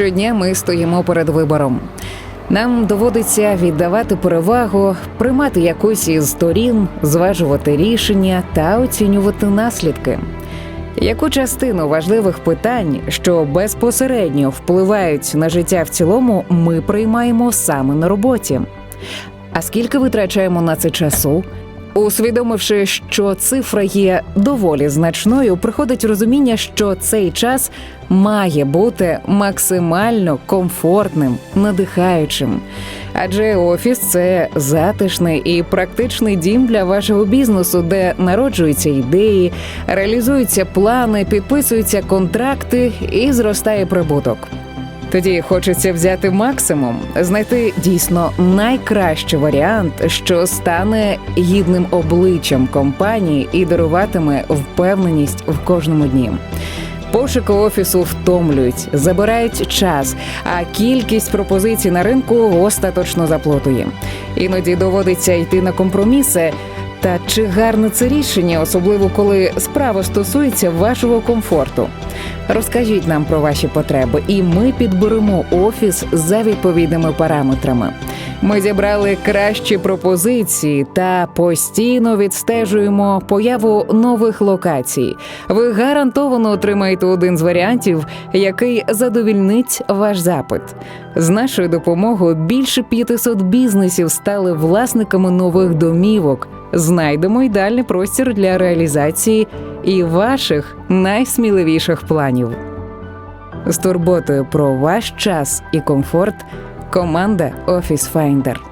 Щодня ми стоїмо перед вибором. Нам доводиться віддавати перевагу, приймати якусь із сторін, зважувати рішення та оцінювати наслідки. Яку частину важливих питань, що безпосередньо впливають на життя в цілому, ми приймаємо саме на роботі? А скільки витрачаємо на це часу? Усвідомивши, що цифра є доволі значною, приходить розуміння, що цей час має бути максимально комфортним, надихаючим. Адже офіс це затишний і практичний дім для вашого бізнесу, де народжуються ідеї, реалізуються плани, підписуються контракти і зростає прибуток. Тоді хочеться взяти максимум, знайти дійсно найкращий варіант, що стане гідним обличчям компанії і даруватиме впевненість в кожному дні. Пошуки офісу втомлюють, забирають час, а кількість пропозицій на ринку остаточно заплутує. Іноді доводиться йти на компроміси. Та чи гарне це рішення, особливо коли справа стосується вашого комфорту? Розкажіть нам про ваші потреби, і ми підберемо офіс за відповідними параметрами. Ми зібрали кращі пропозиції та постійно відстежуємо появу нових локацій. Ви гарантовано отримаєте один з варіантів, який задовільнить ваш запит. З нашою допомогою більше 500 бізнесів стали власниками нових домівок. Знайдемо ідеальний простір для реалізації і ваших найсміливіших планів. З турботою про ваш час і комфорт команда Office Finder.